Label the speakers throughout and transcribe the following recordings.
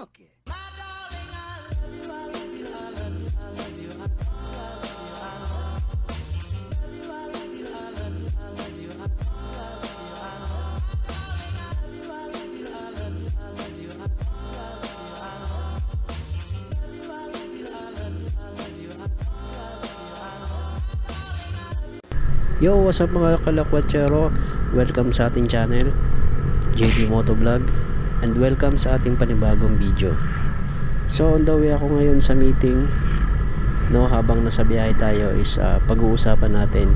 Speaker 1: Okay.
Speaker 2: Yo, what's up mga kalakwatsero? Welcome sa ating channel, JD Motovlog, and welcome sa ating panibagong video. So, on the way ako ngayon sa meeting, no, habang nasa biyahe tayo is ah, pag-uusapan natin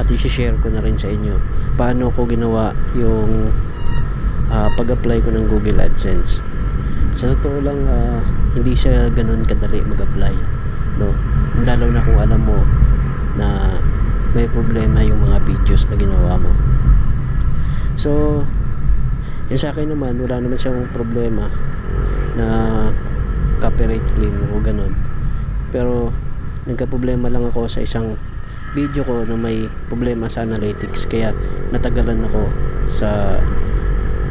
Speaker 2: at i-share ko na rin sa inyo paano ko ginawa yung ah, pag-apply ko ng Google AdSense. Sa totoo lang, ah, hindi siya ganun kadali mag-apply, no? Lalo na kung alam mo na may problema yung mga videos na ginawa mo so yun sa akin naman wala naman siyang problema na copyright claim o ganun. Pero nagka-problema lang ako sa isang video ko na may problema sa analytics. Kaya natagalan ako sa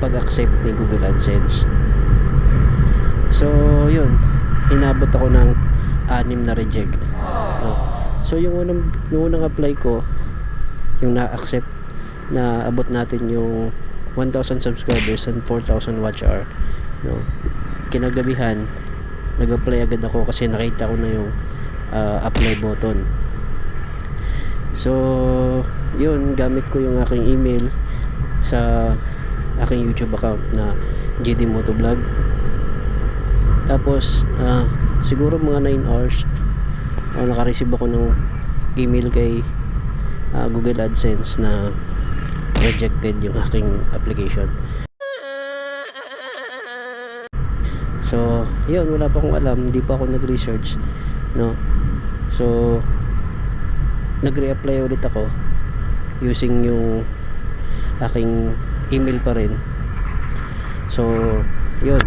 Speaker 2: pag-accept ni Google AdSense. So yun. Inabot ako ng anim na reject. No? So yung unang yung unang apply ko yung na-accept na abot natin yung 1,000 subscribers and 4,000 watch hour no. Kinagabihan nag-apply agad ako kasi nakita ko na yung uh, apply button. So yun gamit ko yung aking email sa aking YouTube account na GD Motovlog. Tapos uh, siguro mga 9 hours o naka-receive ako ng email kay uh, Google AdSense na rejected yung aking application. So yun wala pa akong alam. Hindi pa ako nag-research no? So nag-reapply ulit ako using yung aking email pa rin. So yun.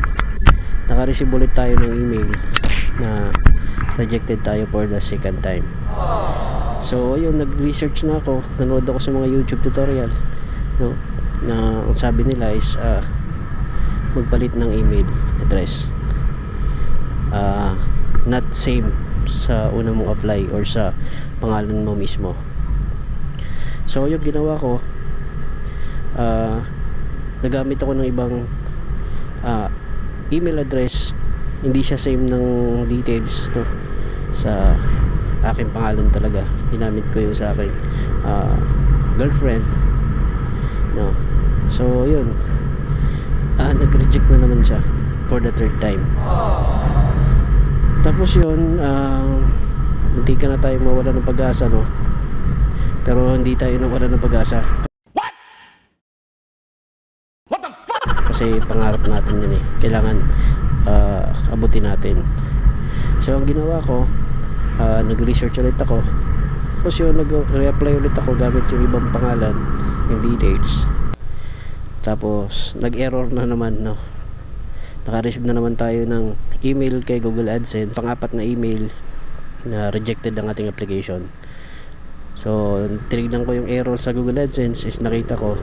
Speaker 2: Naka-receive ulit tayo ng email na rejected tayo for the second time. So yun nag-research na ako. Nanood ako sa mga youtube tutorial no, na ang sabi nila is uh, magpalit ng email address. Uh, not same sa una mong apply or sa pangalan mo mismo. So yung ginawa ko uh, nagamit ako ng ibang uh, email address. Hindi siya same ng details to sa aking pangalan talaga. Ginamit ko yung sa aking uh, girlfriend no? So yun. Ah, nag-reject na naman siya for the third time. Tapos yun uh, hindi ka na tayo mawala ng pag-asa no? Pero hindi tayo nawala ng pag-asa. Kasi pangarap natin yun eh. Kailangan uh, abutin natin. So ang ginawa ko uh, nag-research ulit ako tapos yun nag-reapply ulit ako gamit yung ibang pangalan yung details. Tapos nag-error na naman no. Naka-receive na naman tayo ng email kay Google AdSense pang-apat na email na rejected ang ating application. So tinignan ko yung error sa Google AdSense is nakita ko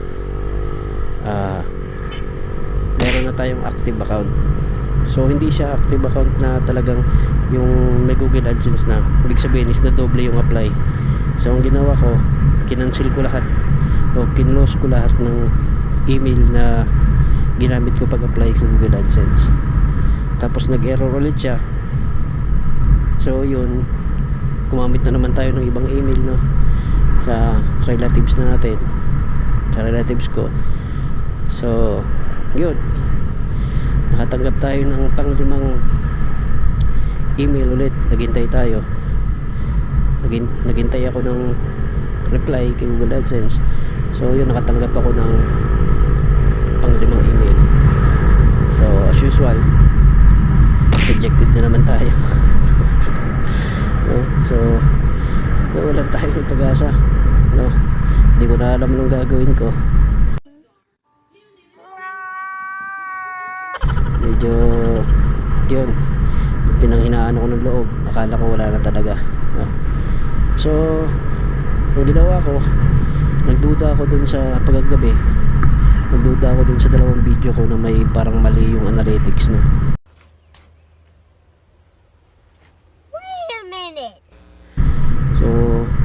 Speaker 2: ah uh, meron na tayong active account. So hindi siya active account na talagang yung may Google AdSense na. Ibig sabihin is na doble yung apply. So ang ginawa ko kinancel ko lahat. O kinlose ko lahat ng email na ginamit ko pag apply sa Google AdSense. Tapos nag error ulit siya. So yun. Gumamit na naman tayo ng ibang email no? Sa relatives na natin. Sa relatives ko. So yun. Nakatanggap tayo ng panglimang email ulit. Naghintay tayo. Naghin, naghintay ako ng reply kay Google AdSense. So yun nakatanggap ako ng panglimang email. So as usual rejected na naman tayo. No? so nawalan tayo ng pag-asa. No? hindi ko na alam anong gagawin ko medyo yun pinanghinaan ako ng loob. Akala ko wala na talaga no? so ang ginawa ko nagduda ako dun sa pagkagabi. Nagduda ako dun sa dalawang video ko na may parang mali yung analytics no?
Speaker 1: Wait a minute.
Speaker 2: So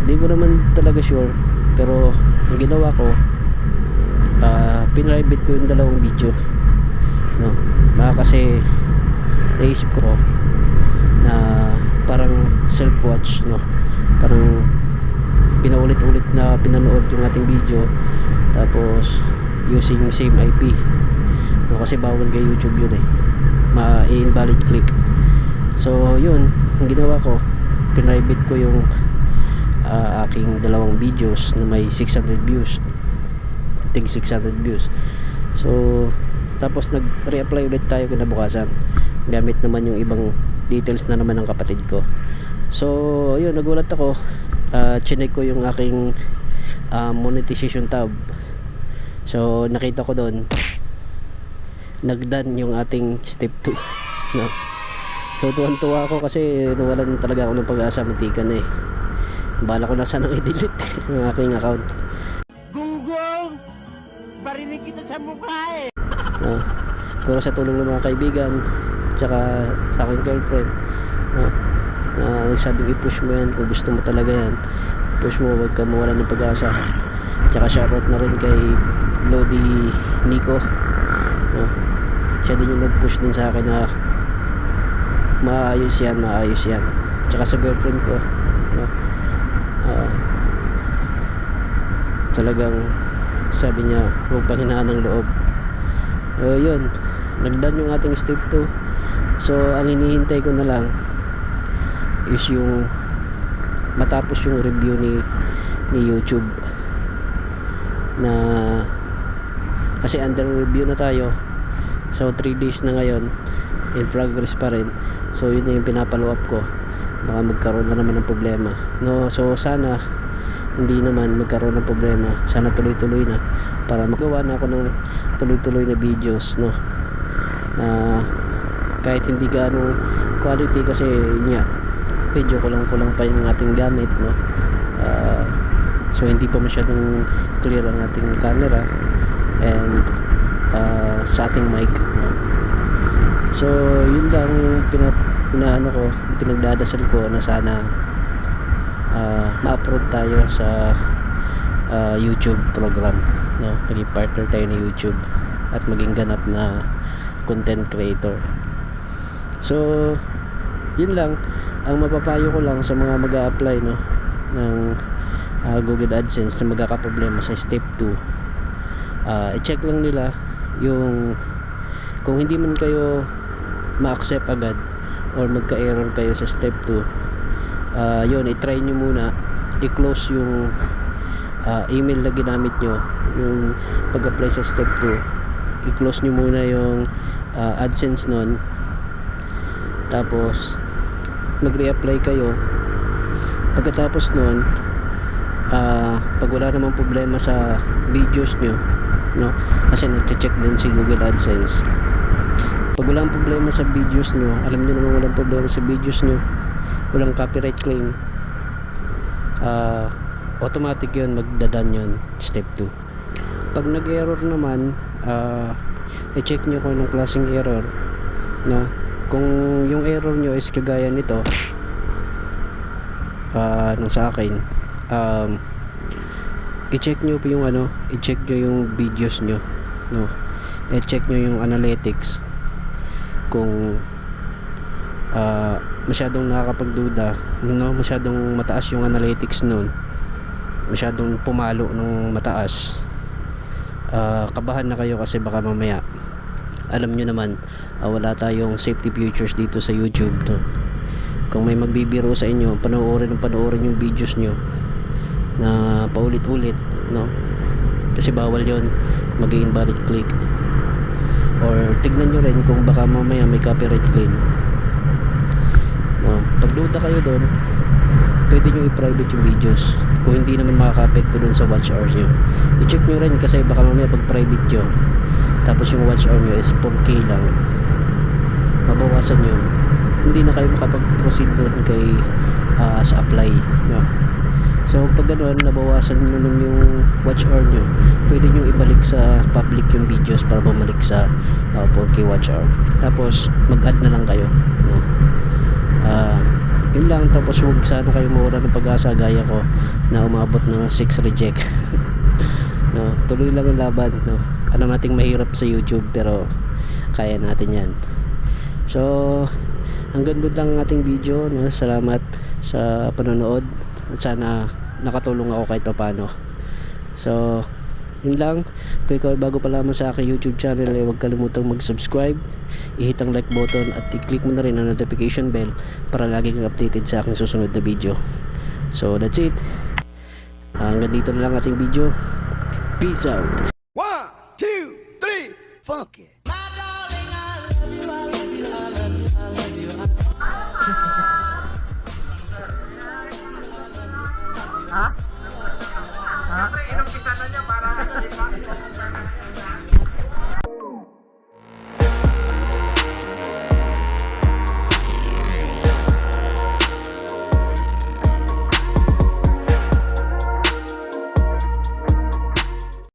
Speaker 2: di ko naman talaga sure pero ang ginawa ko uh, pinrivate ko yung dalawang video. No? Baka kasi, naisip ko na parang self-watch, no? Parang, pinaulit-ulit na pinanood yung ating video. Tapos, using same IP. No? Kasi bawal kay YouTube yun eh. Ma-invalid click. So, yun. Ang ginawa ko, pinrivate ko yung ah, aking dalawang videos na may 600 views tig 600 views so tapos nag reapply ulit tayo kinabukasan. Gamit naman yung ibang details na naman ng kapatid ko. So yun nagulat ako. Uh, chinek ko yung aking ah, monetization tab. So nakita ko doon nagdan yung ating step 2 no? so tuwan tuwa ako kasi nawalan talaga ako ng pag-asa mantikan eh. Bala ko na sanang i-delete yung aking account
Speaker 3: eh!
Speaker 2: no? pero sa tulong ng mga kaibigan tsaka sa aking girlfriend no? na nagsabing i-push mo yan kung gusto mo talaga yan push mo huwag ka mawalan ng pag-asa tsaka shoutout na rin kay Lodi Nico no? siya din yung nag-push din sa akin na maayos yan maayos yan tsaka sa girlfriend ko no? Ah, talagang sabi niya huwag panghinaan ng loob o yun. Nagdan yung ating step 2 so ang hinihintay ko na lang is yung matapos yung review ni ni YouTube. Na kasi under review na tayo. So 3 days na ngayon. In progress pa rin. So yun na yung pinapalo up ko. Baka magkaroon na naman ng problema. No so sana hindi naman magkaroon ng problema. Sana tuloy-tuloy na para magawa na ako ng tuloy-tuloy na videos no? Na kahit hindi gaano quality kasi nga medyo kulang-kulang pa yung ating gamit no? Ah, so hindi pa masyadong clear ang ating camera and ah, sa ating mic no? so yun lang yung pina, pinaano ko pinagdadasal ko na sana ah, ma-upload tayo sa ah, YouTube program no? Maging partner tayo ni YouTube at maging ganap na content creator. So yun lang. Ang mapapayo ko lang sa mga mag apply no ng ah, Google AdSense na magkakaproblema sa step 2 ah, i-check lang nila yung kung hindi man kayo ma-accept agad or magka-error kayo sa step 2 ah, yun i-try nyo muna. I-close yung ah, email na ginamit nyo. Yung pag-apply sa step 2 i-close nyo muna yung ah, AdSense nun. Tapos mag-reapply kayo. Pagkatapos nun ah, pag wala namang problema sa videos nyo no? kasi nag-check din si Google AdSense. Pag walang problema sa videos nyo alam nyo naman walang problema sa videos nyo walang copyright claim. Ah, automatic yun magdadan yun step 2 pag nag-error naman ah, i-check nyo kung anong klaseng error no? Kung yung error nyo is kagaya nito ah nung sa akin um, i-check nyo yung ano i-check nyo yung videos nyo no? I-check nyo yung analytics kung ah masyadong nakakapagduda no? Masyadong mataas yung analytics nun. Masyadong pumalo nung mataas. Ah, kabahan na kayo kasi baka mamaya alam nyo naman ah, wala tayong safety features dito sa YouTube to kung may magbibiro sa inyo panoorin ng panoorin yung videos nyo na paulit-ulit no? Kasi bawal yon mag invalid click. Or tignan nyo rin kung baka mamaya may copyright claim no pagduda kayo doon. Pwede nyo i-private yung videos. Kung hindi naman makaka-apekto dun sa watch hours nyo. I-check nyo rin kasi baka mamaya pag private nyo tapos yung watch hour nyo is 4k lang. Mabawasan yun. Hindi na kayo makapag-proceed doon kay ah, sa apply no? so pag ganoon nabawasan naman yung watch hour nyo. Pwede nyo ibalik sa public yung videos para bumalik sa ah, 4k watch hour. Tapos mag-add na lang kayo Ah, yun lang. Tapos huwag sana kayo mawala ng pag-asa gaya ko na umabot ng 6 reject. No tuloy lang ang laban no. Alam nating mahirap sa YouTube pero kaya natin yan. So hanggang doon lang ang ating video no. Salamat sa panonood. At sana nakatulong ako kahit paano so yun lang. Kung ikaw ay bago pa lamang sa aking YouTube channel ay huwag kalimutang mag-subscribe. I-hit ang like button at i-click mo na rin ang notification bell para lagi kang updated sa aking susunod na video. So that's it. Hanggang dito na lang ating video. Peace out.
Speaker 3: One, two, three, funk it.
Speaker 1: Ha?